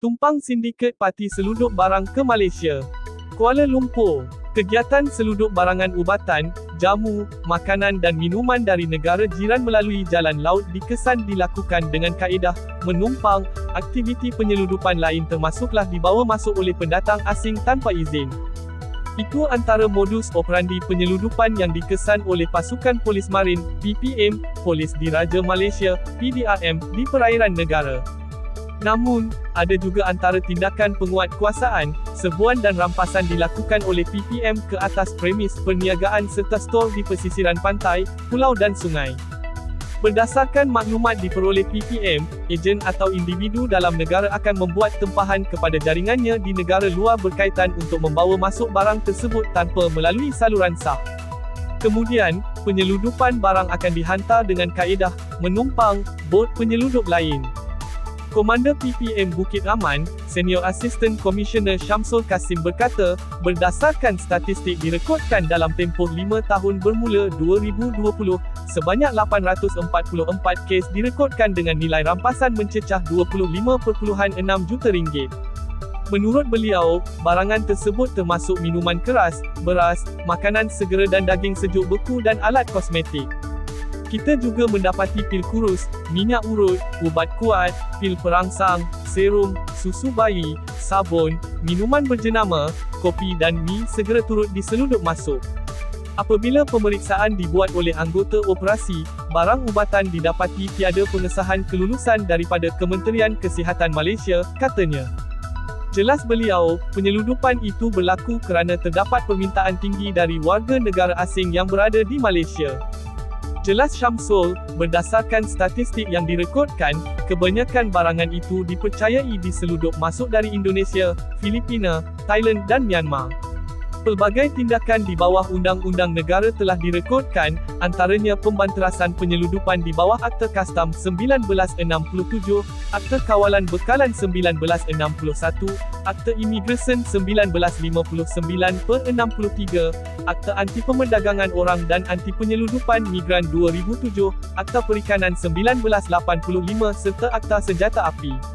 Tumpang sindiket parti seluduk barang ke Malaysia. Kuala Lumpur. Kegiatan seluduk barangan ubatan, jamu, makanan dan minuman dari negara jiran melalui jalan laut dikesan dilakukan dengan kaedah menumpang. Aktiviti penyeludupan lain termasuklah dibawa masuk oleh pendatang asing tanpa izin. Itu antara modus operandi penyeludupan yang dikesan oleh pasukan polis marin, PPM, Polis Diraja Malaysia, PDRM, di perairan negara. Namun, ada juga antara tindakan penguatkuasaan, serbuan dan rampasan dilakukan oleh PPM ke atas premis perniagaan serta stor di pesisiran pantai, pulau dan sungai. Berdasarkan maklumat diperoleh PPM, ejen atau individu dalam negara akan membuat tempahan kepada jaringannya di negara luar berkaitan untuk membawa masuk barang tersebut tanpa melalui saluran sah. Kemudian, penyeludupan barang akan dihantar dengan kaedah menumpang bot penyeludup lain. Komander PPM Bukit Aman, Senior Assistant Commissioner Syamsul Kasim berkata, berdasarkan statistik direkodkan dalam tempoh 5 tahun bermula 2020, sebanyak 844 kes direkodkan dengan nilai rampasan mencecah 25.6 juta ringgit. Menurut beliau, barangan tersebut termasuk minuman keras, beras, makanan segera dan daging sejuk beku dan alat kosmetik. Kita juga mendapati pil kurus, minyak urut, ubat kuat, pil perangsang, serum, susu bayi, sabun, minuman berjenama, kopi dan mi segera turut diselundup masuk. Apabila pemeriksaan dibuat oleh anggota operasi, barang ubatan didapati tiada pengesahan kelulusan daripada Kementerian Kesihatan Malaysia, katanya. Jelas beliau, penyeludupan itu berlaku kerana terdapat permintaan tinggi dari warga negara asing yang berada di Malaysia. Jelas Syamsul, berdasarkan statistik yang direkodkan, kebanyakan barangan itu dipercayai diseluduk masuk dari Indonesia, Filipina, Thailand dan Myanmar. Pelbagai tindakan di bawah undang-undang negara telah direkodkan, antaranya pembanterasan penyeludupan di bawah Akta Kastam 1967, Akta Kawalan Bekalan 1961, Akta Imigresen 1959 per 63, Akta Anti Pemerdagangan Orang dan Anti Penyeludupan Migran 2007, Akta Perikanan 1985 serta Akta Senjata Api.